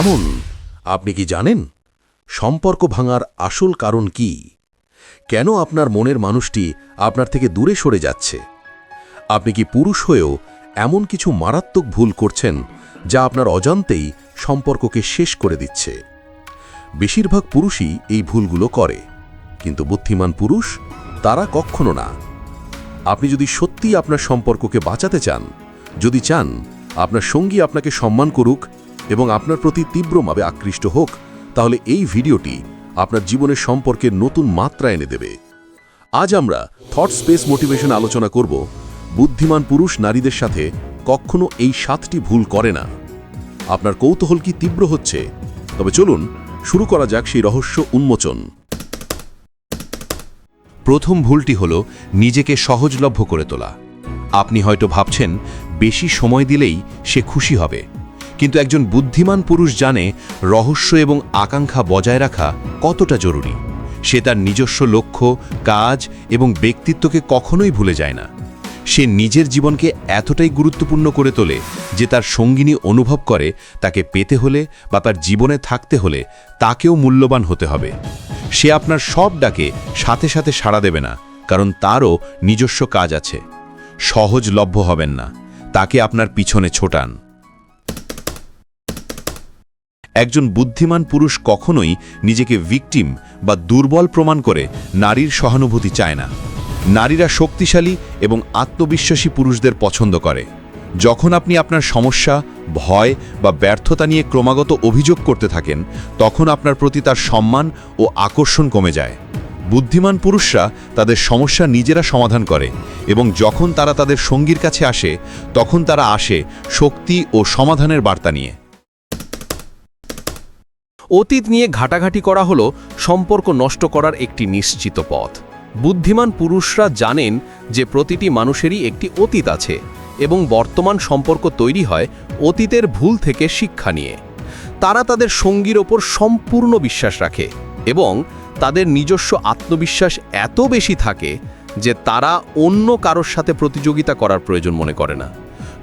থামুন আপনি কি জানেন সম্পর্ক ভাঙার আসল কারণ কি? কেন আপনার মনের মানুষটি আপনার থেকে দূরে সরে যাচ্ছে? আপনি কি পুরুষ হয়েও এমন কিছু মারাত্মক ভুল করছেন যা আপনার অজান্তেই সম্পর্ককে শেষ করে দিচ্ছে? বেশিরভাগ পুরুষই এই ভুলগুলো করে, কিন্তু বুদ্ধিমান পুরুষ তারা কখনো না। আপনি যদি সত্যিই আপনার সম্পর্ককে বাঁচাতে চান, যদি চান আপনার সঙ্গী আপনাকে সম্মান করুক এবং আপনার প্রতি তীব্রভাবে আকৃষ্ট হোক, তাহলে এই ভিডিওটি আপনার জীবনের সম্পর্কে নতুন মাত্রা এনে দেবে। আজ আমরা থট স্পেস মোটিভেশন আলোচনা করব, বুদ্ধিমান পুরুষ নারীদের সাথে কখনো এই সাতটি ভুল করে না। আপনার কৌতূহল কি তীব্র হচ্ছে? তবে চলুন শুরু করা যাক সেই রহস্য উন্মোচন। প্রথম ভুলটি হল নিজেকে সহজলভ্য করে তোলা। আপনি হয়তো ভাবছেন, বেশি সময় দিলেই সে খুশি হবে। কিন্তু একজন বুদ্ধিমান পুরুষ জানে রহস্য এবং আকাঙ্ক্ষা বজায় রাখা কতটা জরুরি। সে তার নিজস্ব লক্ষ্য, কাজ এবং ব্যক্তিত্বকে কখনোই ভুলে যায় না। সে নিজের জীবনকে এতটাই গুরুত্বপূর্ণ করে তোলে যে তার সঙ্গিনী অনুভব করে তাকে পেতে হলে বা তার জীবনে থাকতে হলে তাকেও মূল্যবান হতে হবে। সে আপনার সব ডাকে সাথে সাথে সাড়া দেবে না, কারণ তারও নিজস্ব কাজ আছে। সহজলভ্য হবেন না। তাকে আপনার পিছনে ছোটান। একজন বুদ্ধিমান পুরুষ কখনোই নিজেকে ভিকটিম বা দুর্বল প্রমাণ করে নারীর সহানুভূতি চায় না। নারীরা শক্তিশালী এবং আত্মবিশ্বাসী পুরুষদের পছন্দ করে। যখন আপনি আপনার সমস্যা, ভয় বা ব্যর্থতা নিয়ে ক্রমাগত অভিযোগ করতে থাকেন, তখন আপনার প্রতি তার সম্মান ও আকর্ষণ কমে যায়। বুদ্ধিমান পুরুষরা তাদের সমস্যা নিজেরা সমাধান করে এবং যখন তারা তাদের সঙ্গীর কাছে আসে, তখন তারা আসে শক্তি ও সমাধানের বার্তা নিয়ে। অতীত নিয়ে ঘাটাঘাটি করা হলো সম্পর্ক নষ্ট করার একটি নিশ্চিত পথ। বুদ্ধিমান পুরুষরা জানেন যে প্রতিটি মানুষেরই একটি অতীত আছে এবং বর্তমান সম্পর্ক তৈরি হয় অতীতের ভুল থেকে শিক্ষা নিয়ে। তারা তাদের সঙ্গীর ওপর সম্পূর্ণ বিশ্বাস রাখে এবং তাদের নিজস্ব আত্মবিশ্বাস এত বেশি থাকে যে তারা অন্য কারোর সাথে প্রতিযোগিতা করার প্রয়োজন মনে করে না।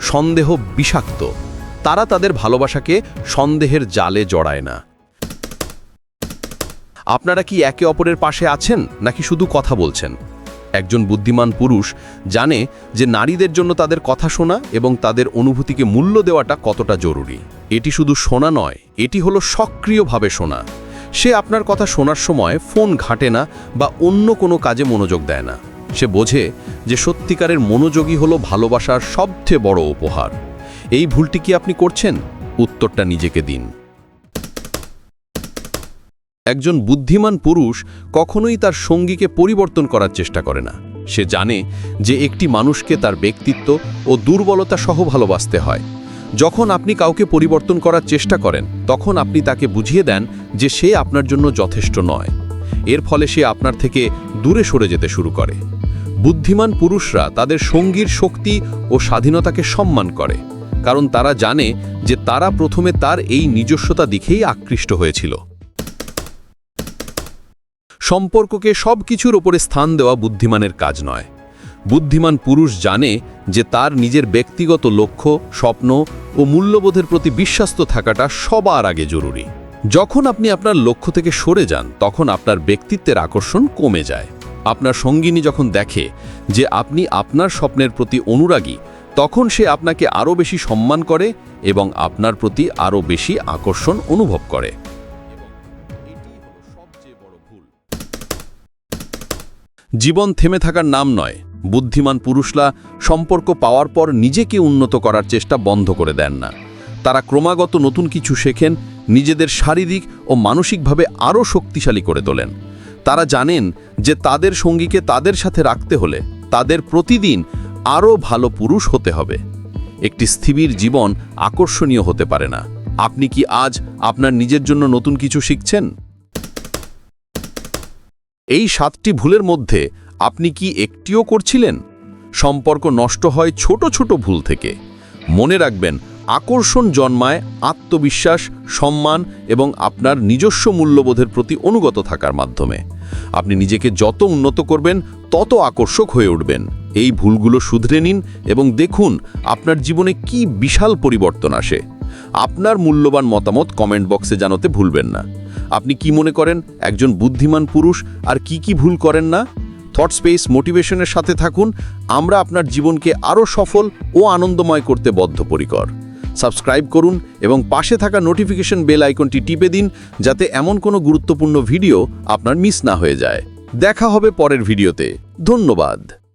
সন্দেহ বিষাক্ত। তারা তাদের ভালোবাসাকে সন্দেহের জালে জড়ায় না। আপনারা কি একে অপরের পাশে আছেন নাকি শুধু কথা বলছেন? একজন বুদ্ধিমান পুরুষ জানে যে নারীদের জন্য তাদের কথা শোনা এবং তাদের অনুভূতিকে মূল্য দেওয়াটা কতটা জরুরি। এটি শুধু শোনা নয়, এটি হলো সক্রিয়ভাবে শোনা। সে আপনার কথা শোনার সময় ফোন ঘাটে না বা অন্য কোনো কাজে মনোযোগ দেয় না। সে বোঝে যে সত্যিকারের মনোযোগী হলো ভালোবাসার সবচেয়ে বড় উপহার। এই ভুলটি কি আপনি করছেন? উত্তরটা নিজেকে দিন। একজন বুদ্ধিমান পুরুষ কখনোই তার সঙ্গীকে পরিবর্তন করার চেষ্টা করে না। সে জানে যে একটি মানুষকে তার ব্যক্তিত্ব ও দুর্বলতা সহ ভালোবাসতে হয়। যখন আপনি কাউকে পরিবর্তন করার চেষ্টা করেন, তখন আপনি তাকে বুঝিয়ে দেন যে সে আপনার জন্য যথেষ্ট নয়। এর ফলে সে আপনার থেকে দূরে সরে যেতে শুরু করে। বুদ্ধিমান পুরুষরা তাদের সঙ্গীর শক্তি ও স্বাধীনতাকে সম্মান করে, কারণ তারা জানে যে তারা প্রথমে তার এই নিজস্বতা দিকেই আকৃষ্ট হয়েছিল। সম্পর্ককে সব কিছুর ওপরে স্থান দেওয়া বুদ্ধিমানের কাজ নয়। বুদ্ধিমান পুরুষ জানে যে তার নিজের ব্যক্তিগত লক্ষ্য, স্বপ্ন ও মূল্যবোধের প্রতি বিশ্বাস্ত থাকাটা সবার আগে জরুরি। যখন আপনি আপনার লক্ষ্য থেকে সরে যান, তখন আপনার ব্যক্তিত্বের আকর্ষণ কমে যায়। আপনার সঙ্গিনী যখন দেখে যে আপনি আপনার স্বপ্নের প্রতি অনুরাগী, তখন সে আপনাকে আরও বেশি সম্মান করে এবং আপনার প্রতি আরও বেশি আকর্ষণ অনুভব করে। জীবন থেমে থাকার নাম নয়। বুদ্ধিমান পুরুষরা সম্পর্ক পাওয়ার পর নিজেকে উন্নত করার চেষ্টা বন্ধ করে দেন না। তারা ক্রমাগত নতুন কিছু শেখেন, নিজেদের শারীরিক ও মানসিকভাবে আরও শক্তিশালী করে তোলেন। তারা জানেন যে তাদের সঙ্গীকে তাদের সাথে রাখতে হলে তাদের প্রতিদিন আরও ভালো পুরুষ হতে হবে। একটি স্থিবির জীবন আকর্ষণীয় হতে পারে না। আপনি কি আজ আপনার নিজের জন্য নতুন কিছু শিখছেন? এই সাতটি ভুলের মধ্যে আপনি কি একটিও করছিলেন? সম্পর্ক নষ্ট হয় ছোট ছোট ভুল থেকে। মনে রাখবেন, আকর্ষণ জন্মায় আত্মবিশ্বাস, সম্মান এবং আপনার নিজস্ব মূল্যবোধের প্রতি অনুগত থাকার মাধ্যমে। আপনি নিজেকে যত উন্নত করবেন, তত আকর্ষক হয়ে উঠবেন। এই ভুলগুলো শুধরে নিন এবং দেখুন আপনার জীবনে কি বিশাল পরিবর্তন আসে। আপনার মূল্যবান মতামত কমেন্ট বক্সে জানাতে ভুলবেন না। আপনি কি মনে করেন একজন বুদ্ধিমান পুরুষ আর কি কি ভুল করেন না? থট স্পেস মোটিভেশনের সাথে থাকুন, আমরা আপনার জীবনকে আরও সফল ও আনন্দময় করতে বদ্ধপরিকর। সাবস্ক্রাইব করুন এবং পাশে থাকা নোটিফিকেশন বেল আইকনটি টিপে দিন, যাতে এমন কোনো গুরুত্বপূর্ণ ভিডিও আপনার মিস না হয়ে যায়। দেখা হবে পরের ভিডিওতে ধন্যবাদ।